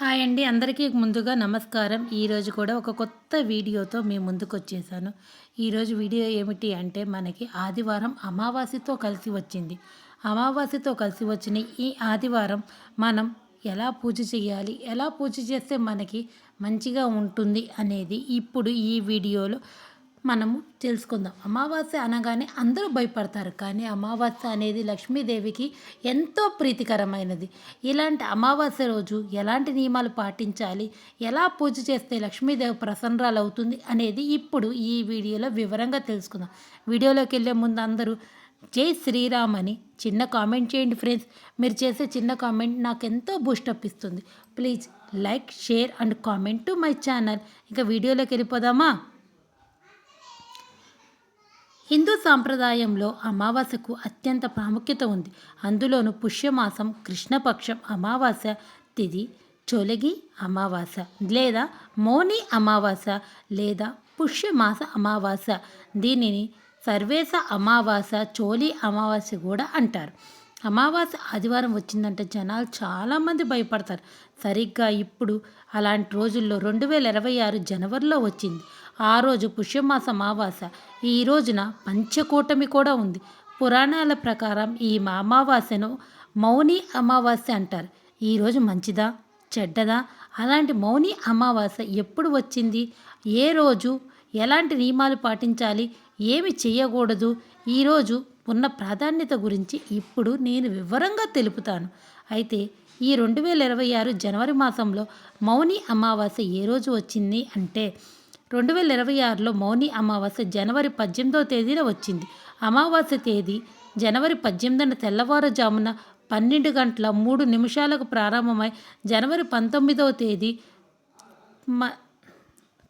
Hi అండి. అందరికీ ముందుగా నమస్కారం. ఈరోజు కూడా ఒక కొత్త వీడియోతో మేము ముందుకు వచ్చేసాను. ఈరోజు వీడియో ఏమిటి అంటే మనకి ఆదివారం అమావాస్యతో కలిసి వచ్చింది. అమావాస్యతో కలిసి వచ్చిన ఈ ఆదివారం మనం ఎలా పూజ చేయాలి? ఎలా పూజ చేస్తే మనకి మంచిగా ఉంటుంది అనేది ఇప్పుడు ఈ వీడియోలో మనము తెలుసుకుందాం. అమావాస్య అనగానే అందరూ భయపడతారు. కానీ అమావాస్య అనేది లక్ష్మీదేవికి ఎంతో ప్రీతికరమైనది. ఇలాంటి అమావాస్య రోజు ఎలాంటి నియమాలు పాటించాలి? ఎలా పూజ చేస్తే లక్ష్మీదేవి ప్రసన్నరాలు అవుతుంది అనేది ఇప్పుడు ఈ వీడియోలో వివరంగా తెలుసుకుందాం. వీడియోలోకి వెళ్ళే ముందు అందరూ జై శ్రీరామ్ అని చిన్న కామెంట్ చేయండి ఫ్రెండ్స్. మీరు చేసే చిన్న కామెంట్ నాకు ఎంతో బూస్టప్ ఇస్తుంది. Please like share and comment to my channel. ఇంకా వీడియోలోకి వెళ్ళిపోదామా? హిందూ సాంప్రదాయంలో అమావాస్యకు అత్యంత ప్రాముఖ్యత ఉంది. అందులోనూ పుష్యమాసం కృష్ణపక్షం అమావాస్య తిది చొలగి అమావాస్య లేదా మోని అమావాస్య లేదా పుష్యమాస అమావాస్య. దీనిని సర్వేస అమావాస్య చోలి అమావాస్య కూడా అంటారు. అమావాస్య ఆదివారం వచ్చిందంటే జనాలు చాలామంది భయపడతారు. సరిగ్గా ఇప్పుడు అలాంటి రోజుల్లో రెండు వేల ఇరవై ఆరు జనవరిలో వచ్చింది. ఆ రోజు పుష్యమాస అమావాస్య. ఈ రోజున పంచకూటమి కూడా ఉంది. పురాణాల ప్రకారం ఈ అమావాస్యను మౌని అమావాస్య అంటారు. ఈరోజు మంచిదా? చెడ్డదా? అలాంటి మౌని అమావాస్య ఎప్పుడు వచ్చింది? ఏ రోజు? ఎలాంటి నియమాలు పాటించాలి? ఏమి చేయకూడదు? ఈరోజు ఉన్న ప్రాధాన్యత గురించి ఇప్పుడు నేను వివరంగా తెలుపుతాను. అయితే ఈ రెండు వేల ఇరవై ఆరు జనవరి మాసంలో మౌని అమావాస్య ఏ రోజు వచ్చింది అంటే రెండు వేల ఇరవై ఆరులో మౌని అమావాస్య జనవరి పద్దెనిమిదవ తేదీన వచ్చింది. అమావాస్య తేదీ జనవరి పద్దెనిమిదిన తెల్లవారుజామున పన్నెండు గంటల మూడు నిమిషాలకు ప్రారంభమై జనవరి పంతొమ్మిదవ తేదీ మ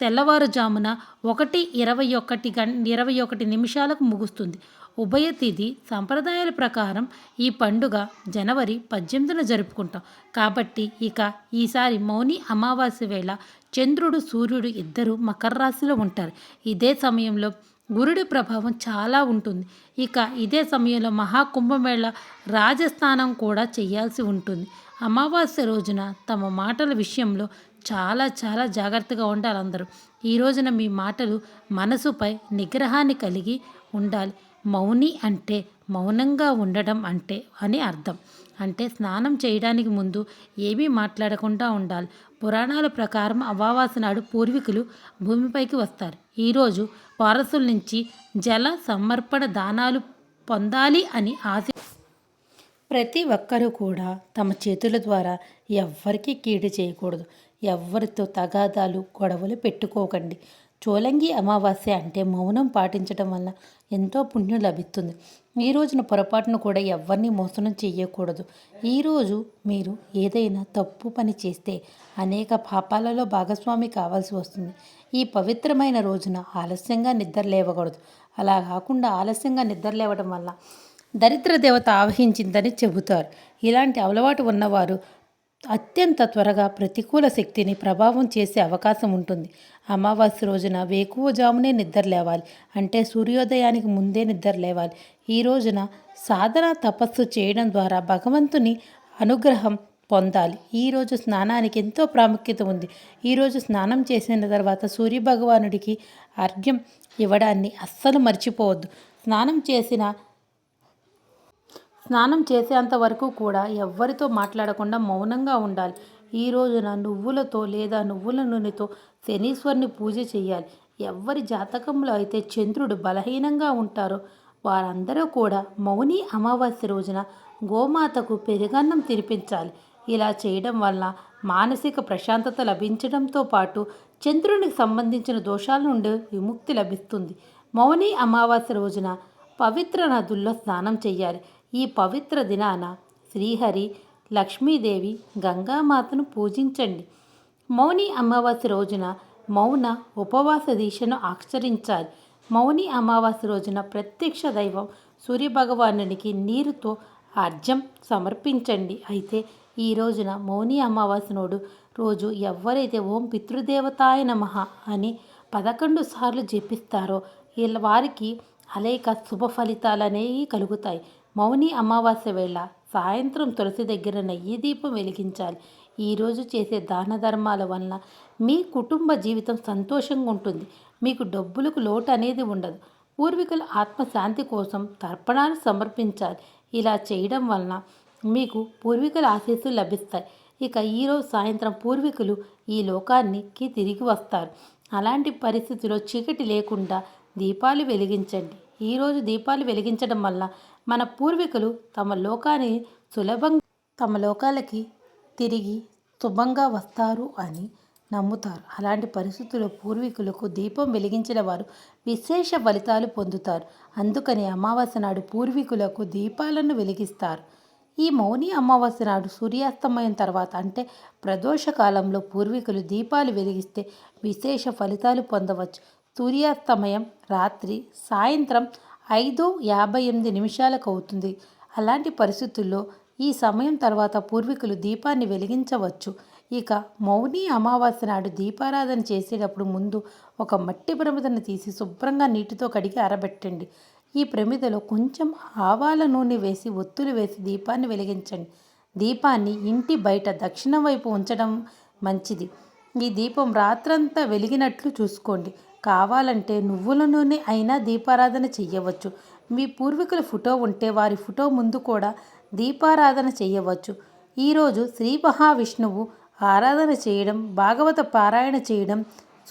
తెల్లవారుజామున ఒకటి ఇరవై ఒకటి గం ఇరవై ఒకటి నిమిషాలకు ముగుస్తుంది. ఉభయ తిథి సంప్రదాయాల ప్రకారం ఈ పండుగ జనవరి పద్దెనిమిదిన జరుపుకుంటాం. కాబట్టి ఇక ఈసారి మౌని అమావాస్య వేళ చంద్రుడు సూర్యుడు ఇద్దరు మకర రాశిలో ఉంటారు. ఇదే సమయంలో గురుడి ప్రభావం చాలా ఉంటుంది. ఇక ఇదే సమయంలో మహాకుంభమేళ రాజస్థానం కూడా చేయాల్సి ఉంటుంది. అమావాస్య రోజున తమ మాటల విషయంలో చాలా చాలా జాగ్రత్తగా ఉండాలి అందరూ. ఈ రోజున మీ మాటలు మనసుపై నిగ్రహాన్ని కలిగి ఉండాలి. మౌని అంటే మౌనంగా ఉండడం అంటే అని అర్థం. అంటే స్నానం చేయడానికి ముందు ఏమీ మాట్లాడకుండా ఉండాలి. పురాణాల ప్రకారం అమావాస్య నాడు పూర్వీకులు భూమిపైకి వస్తారు. ఈరోజు వారసుల నుంచి జల సమర్పణ దానాలు పొందాలి అని ఆశ ప్రతి ఒక్కరూ కూడా తమ చేతుల ద్వారా ఎవ్వరికీ కీడు చేయకూడదు. ఎవ్వరితో తగాదాలు గొడవలు పెట్టుకోకండి. చోలంగి అమావాస్య అంటే మౌనం పాటించడం వల్ల ఎంతో పుణ్యం లభిస్తుంది. ఈ రోజున పొరపాటును కూడా ఎవరిని మోసనం చేయకూడదు ఈరోజు మీరు ఏదైనా తప్పు పని చేస్తే అనేక పాపాలలో భాగస్వామి కావాల్సి వస్తుంది. ఈ పవిత్రమైన రోజున ఆలస్యంగా నిద్ర లేవకూడదు. అలా కాకుండా ఆలస్యంగా నిద్ర లేవడం వల్ల దరిద్ర దేవత ఆవహించిందని చెబుతారు. ఇలాంటి అలవాటు ఉన్నవారు అత్యంత త్వరగా ప్రతికూల శక్తిని ప్రభావం చేసే అవకాశం ఉంటుంది. అమావాస్య రోజున వేకువజామునే నిద్ర లేవాలి. అంటే సూర్యోదయానికి ముందే నిద్ర లేవాలి. ఈ రోజున సాధన తపస్సు చేయడం ద్వారా భగవంతుని అనుగ్రహం పొందాలి. ఈరోజు స్నానానికి ఎంతో ప్రాముఖ్యత ఉంది. ఈరోజు స్నానం చేసిన తర్వాత సూర్యభగవానుడికి అర్ఘ్యం ఇవ్వడాన్ని అస్సలు మర్చిపోవద్దు. స్నానం చేసిన స్నానం చేసేంత వరకు కూడా ఎవ్వరితో మాట్లాడకుండా మౌనంగా ఉండాలి. ఈ రోజున నువ్వులతో లేదా నువ్వుల నూనెతో శనీశ్వరుని పూజ చేయాలి. ఎవ్వరి జాతకంలో అయితే చంద్రుడు బలహీనంగా ఉంటారో వారందరూ కూడా మౌని అమావాస్య రోజున గోమాతకు పెరుగన్నం తినిపించాలి. ఇలా చేయడం వల్ల మానసిక ప్రశాంతత లభించడంతో పాటు చంద్రునికి సంబంధించిన దోషాల నుండి విముక్తి లభిస్తుంది. మౌని అమావాస్య రోజున పవిత్ర నదుల్లో స్నానం చేయాలి. ఈ పవిత్ర దినాన శ్రీహరి లక్ష్మీదేవి గంగామాతను పూజించండి. మౌని అమావాస్య రోజున మౌన ఉపవాస దీక్షను ఆచరించాలి. మౌని అమావాస్య రోజున ప్రత్యక్ష దైవం సూర్యభగవానునికి నీరుతో అర్జం సమర్పించండి. అయితే ఈ రోజున మౌని అమావాస్యనోడు రోజు ఎవరైతే ఓం పితృదేవతాయ నమ అని పదకొండు సార్లు జపిస్తారో వీళ్ళ వారికి అనేక శుభ ఫలితాలు అనేవి కలుగుతాయి. మౌని అమావాస్య వేళ సాయంత్రం తులసి దగ్గర నెయ్యి దీపం వెలిగించాలి. ఈరోజు చేసే దాన ధర్మాల వలన మీ కుటుంబ జీవితం సంతోషంగా ఉంటుంది. మీకు డబ్బులకు లోటు అనేది ఉండదు. పూర్వీకుల ఆత్మశాంతి కోసం తర్పణాలు సమర్పించాలి. ఇలా చేయడం వలన మీకు పూర్వీకుల ఆశీస్సులు లభిస్తాయి. ఇక ఈరోజు సాయంత్రం పూర్వీకులు ఈ లోకానికి తిరిగి వస్తారు. అలాంటి పరిస్థితిలో చీకటి లేకుండా దీపాలు వెలిగించండి. ఈరోజు దీపాలు వెలిగించడం వల్ల మన పూర్వీకులు తమ లోకాన్ని సులభంగా తమ లోకాలకి తిరిగి శుభంగా వస్తారు అని నమ్ముతారు. అలాంటి పరిస్థితుల్లో పూర్వీకులకు దీపం వెలిగించిన వారు విశేష ఫలితాలు పొందుతారు. అందుకని అమావాస్య నాడు పూర్వీకులకు దీపాలను వెలిగిస్తారు. ఈ మౌని అమావాస్య నాడు సూర్యాస్తమయం తర్వాత అంటే ప్రదోష కాలంలో పూర్వీకులు దీపాలు వెలిగిస్తే విశేష ఫలితాలు పొందవచ్చు. సూర్యాస్తమయం రాత్రి సాయంత్రం ఐదు యాభై ఎనిమిది నిమిషాలకు అవుతుంది. అలాంటి పరిస్థితుల్లో ఈ సమయం తర్వాత పూర్వీకులు దీపాన్ని వెలిగించవచ్చు. ఇక మౌని అమావాస్య నాడు దీపారాధన చేసేటప్పుడు ముందు ఒక మట్టి ప్రమిదను తీసి శుభ్రంగా నీటితో కడిగి ఆరబెట్టండి. ఈ ప్రమిదలో కొంచెం ఆవాల నూనె వేసి ఒత్తులు వేసి దీపాన్ని వెలిగించండి. దీపాన్ని ఇంటి బయట దక్షిణం వైపు ఉంచడం మంచిది. ఈ దీపం రాత్రంతా వెలిగినట్లు చూసుకోండి. కావాలంటే నువ్వుల నూనె అయినా దీపారాధన చెయ్యవచ్చు. మీ పూర్వీకుల ఫోటో ఉంటే వారి ఫోటో ముందు కూడా దీపారాధన చేయవచ్చు ఈరోజు శ్రీ మహావిష్ణువు ఆరాధన చేయడం భాగవత పారాయణ చేయడం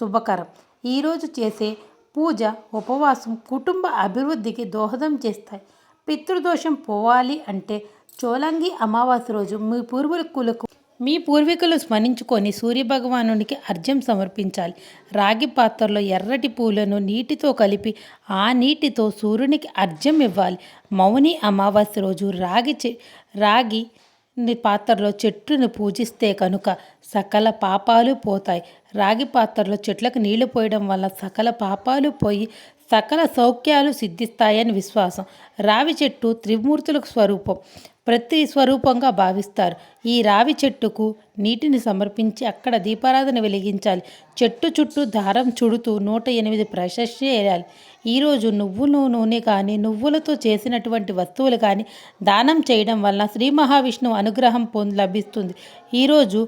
శుభకరం. ఈరోజు చేసే పూజ ఉపవాసం కుటుంబ అభివృద్ధికి దోహదం చేస్తాయి. పితృదోషం పోవాలి అంటే చోలంగి అమావాస్య రోజు మీ పూర్వీకులకు మీ పూర్వీకులు స్మరించుకొని సూర్యభగవానునికి అర్ఘ్యం సమర్పించాలి. రాగి పాత్రలో ఎర్రటి పూలను నీటితో కలిపి ఆ నీటితో సూర్యునికి అర్ఘ్యం ఇవ్వాలి. మౌని అమావాస్య రోజు రాగి చె రాగి పాత్రలో చెట్టును పూజిస్తే కనుక సకల పాపాలు పోతాయి. రాగి పాత్రలో చెట్లకు నీళ్ళు పోయడం వల్ల సకల పాపాలు పోయి సకల సౌఖ్యాలు సిద్ధిస్తాయని విశ్వాసం. రావి చెట్టు త్రిమూర్తులకు స్వరూపం. ప్రతి స్వరూపంగా భావిస్తారు. ఈ రావి చెట్టుకు నీటిని సమర్పించి అక్కడ దీపారాధన వెలిగించాలి. చెట్టు చుట్టూ దారం చుడుతూ నూట ఎనిమిది ప్రశస్తి చేయాలి. ఈరోజు నువ్వులు నూనె కానీ నువ్వులతో చేసినటువంటి వస్తువులు కానీ దానం చేయడం వల్ల శ్రీ మహావిష్ణువు అనుగ్రహం పొంది లభిస్తుంది. ఈరోజు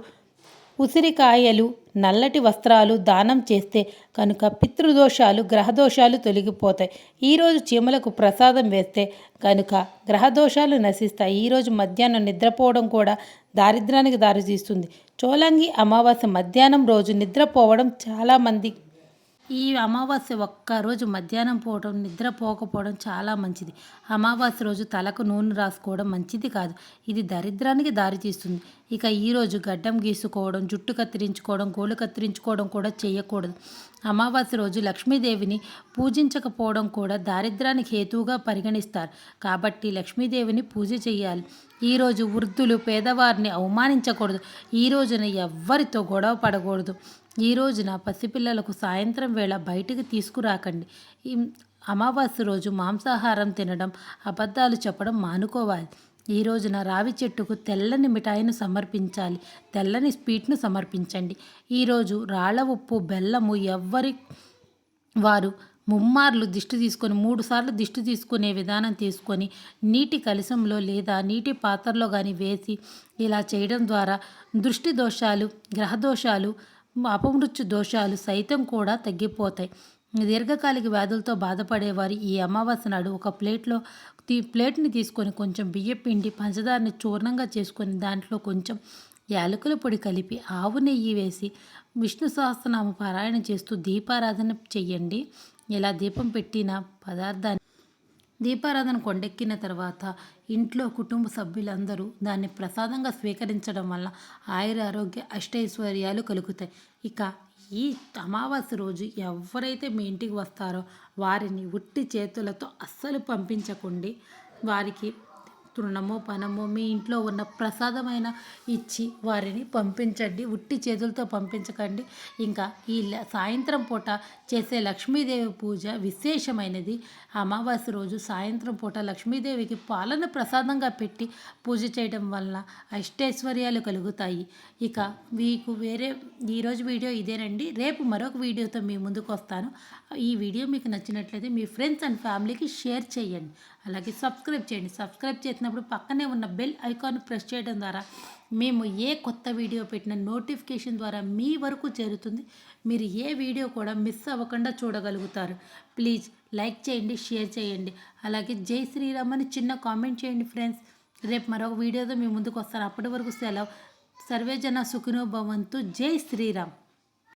ఉసిరికాయలు నల్లటి వస్త్రాలు దానం చేస్తే కనుక పితృదోషాలు గ్రహదోషాలు తొలగిపోతాయి. ఈరోజు చీమలకు ప్రసాదం వేస్తే కనుక గ్రహదోషాలు నశిస్తాయి. ఈరోజు మధ్యాహ్నం నిద్రపోవడం కూడా దారిద్రానికి దారితీస్తుంది. చోలంగి అమావాస్య మధ్యాహ్నం రోజు నిద్రపోవడం చాలామంది ఈ అమావాస్య ఒక్కరోజు మధ్యాహ్నం పోవడం నిద్రపోకపోవడం చాలా మంచిది. అమావాస్య రోజు తలకు నూనె రాసుకోవడం మంచిది కాదు. ఇది దరిద్రానికి దారితీస్తుంది ఇక ఈరోజు గడ్డం గీసుకోవడం జుట్టు కత్తిరించుకోవడం గోళ్ళు కత్తిరించుకోవడం కూడా చేయకూడదు. అమావాస్య రోజు లక్ష్మీదేవిని పూజించకపోవడం కూడా దారిద్రానికి హేతువుగా పరిగణిస్తారు. కాబట్టి లక్ష్మీదేవిని పూజ చేయాలి. ఈరోజు వృద్ధులు పేదవారిని అవమానించకూడదు. ఈ రోజున ఎవ్వరితో గొడవ పడకూడదు. ఈ రోజున పసిపిల్లలకు సాయంత్రం వేళ బయటికి తీసుకురాకండి. ఈ అమావాస్య రోజు మాంసాహారం తినడం అబద్ధాలు చెప్పడం మానుకోవాలి. ఈ రోజున రావి చెట్టుకు తెల్లని మిఠాయిని సమర్పించాలి. తెల్లని స్వీట్ను సమర్పించండి. ఈరోజు రాళ్ళ ఉప్పు బెల్లము ఎవ్వరి వారు ముమ్మార్లు దిష్టి తీసుకొని మూడుసార్లు దిష్టి తీసుకునే విధానం తీసుకొని నీటి కలశంలో లేదా నీటి పాత్రలో కానీ వేసి ఇలా చేయడం ద్వారా దృష్టి దోషాలు గ్రహ దోషాలు అపమృత్యు దోషాలు సైతం కూడా తగ్గిపోతాయి. దీర్ఘకాలిక వ్యాధులతో బాధపడేవారు ఈ అమావాస్య నాడు ఒక ప్లేట్లో తీ ప్లేట్ని తీసుకొని కొంచెం బియ్యం పిండి పంచదారని చూర్ణంగా చేసుకొని దాంట్లో కొంచెం యాలకుల పొడి కలిపి ఆవు నెయ్యి వేసి విష్ణు సహస్రనామ పారాయణ చేస్తూ దీపారాధన చెయ్యండి. ఇలా దీపం పెట్టిన పదార్థాన్ని దీపారాధన కొండెక్కిన తర్వాత ఇంట్లో కుటుంబ సభ్యులందరూ దాన్ని ప్రసాదంగా స్వీకరించడం వల్ల ఆయుర ఆరోగ్య అష్టైశ్వర్యాలు కలుగుతాయి. ఇక ఈ అమావాస్య రోజు ఎవరైతే మీ ఇంటికి వస్తారో వారిని ఉట్టి చేతులతో అస్సలు పంపించకండి వారికి తృణమో పనమో మీ ఇంట్లో ఉన్న ప్రసాదమైన ఇచ్చి వారిని పంపించండి. ఉట్టి చేతులతో పంపించకండి. ఇంకా ఈ సాయంత్రం పూట చేసే లక్ష్మీదేవి పూజ విశేషమైనది. అమావాస్య రోజు సాయంత్రం పూట లక్ష్మీదేవికి పాలన ప్రసాదంగా పెట్టి పూజ చేయడం వలన అష్టైశ్వర్యాలు కలుగుతాయి. ఇక మీకు వేరే ఈరోజు వీడియో ఇదేనండి. రేపు మరొక వీడియోతో మీ ముందుకు వస్తాను. ఈ వీడియో మీకు నచ్చినట్లయితే మీ ఫ్రెండ్స్ అండ్ ఫ్యామిలీకి షేర్ చేయండి. అలాగే సబ్స్క్రైబ్ చేయండి. సబ్స్క్రైబ్ చేసిన చేసినప్పుడు పక్కనే ఉన్న బెల్ ఐకాన్ ప్రెస్ చేయడం ద్వారా మేము ఏ కొత్త వీడియో పెట్టిన నోటిఫికేషన్ ద్వారా మీ వరకు చేరుతుంది. మీరు ఏ వీడియో కూడా మిస్ అవ్వకుండా చూడగలుగుతారు. ప్లీజ్ లైక్ చేయండి షేర్ చేయండి. అలాగే జై శ్రీరామ్ అని చిన్న కామెంట్ చేయండి ఫ్రెండ్స్. రేపు మరొక వీడియోతో మీ ముందుకు వస్తారు అప్పటి వరకు సెలవు. సర్వేజన సుఖినో భవంతు. జై శ్రీరామ్.